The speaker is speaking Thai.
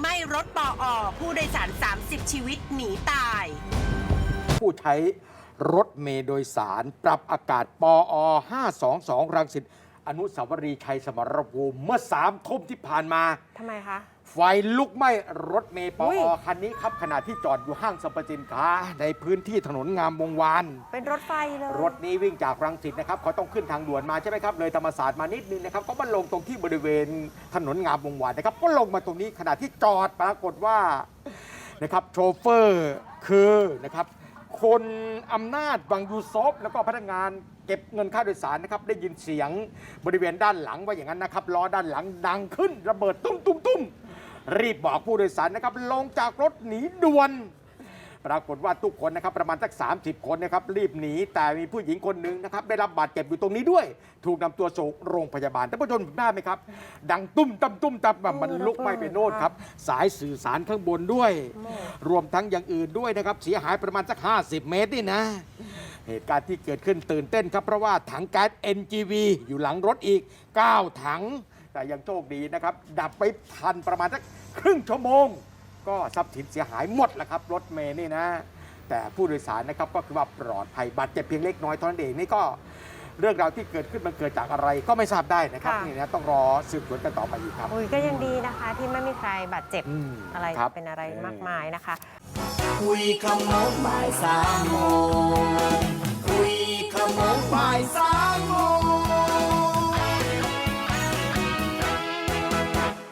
ไหม้รถปออผู้โดยสาร 30 ชีวิตหนีตาย ผู้ใช้รถเมล์โดยสาร ปรับอากาศปอ 522 รังสิต อนุสาวรีย์ชัยสมรภูมิเมื่อสามทุ่มที่ผ่านมา ทำไมคะ ไฟลุกไหม้รถเมล์ปอุ๊ยอคันนี้ครับขณะที่จอดอยู่ห้างสรรพสินค้า ในพื้นที่ถนนงามวงวาน เป็นรถไฟเลยรถนี้วิ่งจากรังสิตนะครับเขาต้องขึ้นทางด่วนมาใช่ไหมครับ เลยธรรมศาสตร์มานิดนึงนะครับก็มาลงตรงที่บริเวณถนนงามวงวานนะครับ ก็ลงมาตรงนี้ขณะที่จอดปรากฏว่านะครับโชเฟอร์คือนะครับ คนอำนาจบังยูซอฟแล้วก็พนักงานเก็บเงินค่าโดยสารนะครับ ได้ยินเสียงบริเวณด้านหลังว่าอย่างนั้นนะครับล้อด้านหลังดังขึ้นระเบิดตุ้มตุ้มตุ้มรีบบอกผู้โดยสารนะครับ ลงจากรถหนีด่วน ปรากฏว่าทุกคนนะครับประมาณสัก 30 คนนะครับรีบหนีแต่มีผู้หญิงคนหนึ่งนะครับได้รับบาดเจ็บอยู่ตรงนี้ด้วย ถูกนำตัวส่งโรงพยาบาลท่านผู้ชมเห็นได้ไหมครับ ดังตุ้มตั้มตุ้มตั้มแบบมันลุกไหม้ไปโน่นครับ สายสื่อสารข้างบนด้วย รวมทั้งอย่างอื่นด้วยนะครับเสียหายประมาณสัก 50 เมตรนี่นะ เหตุการณ์ที่เกิดขึ้นตื่นเต้นครับ เพราะว่าถังแก๊ส NGV อยู่หลังรถอีก 9 ถัง แต่ยังโชคดีนะครับ ดับไปทันประมาณสักครึ่งชั่วโมง ก็ทรัพย์สินเสียหายหมดแหละครับรถเมย์นี่นะ แต่ผู้โดยสารนะครับก็คือว่าปลอดภัยบาดเจ็บเพียงเล็กน้อยเท่านั้นเองนี่ก็เรื่องราวที่เกิดขึ้นมันเกิดจากอะไรก็ไม่ทราบได้นะครับค่ะ นี่นะต้องรอสืบสวนกันต่อไปอีกครับ อุ้ยก็ยังดีนะคะที่ไม่มีใครบาดเจ็บอืมอะไรครับ เป็นอะไรมากมายนะคะ คุยขโมงบ่ายสามโมงคุยขโมงบ่ายสามโมง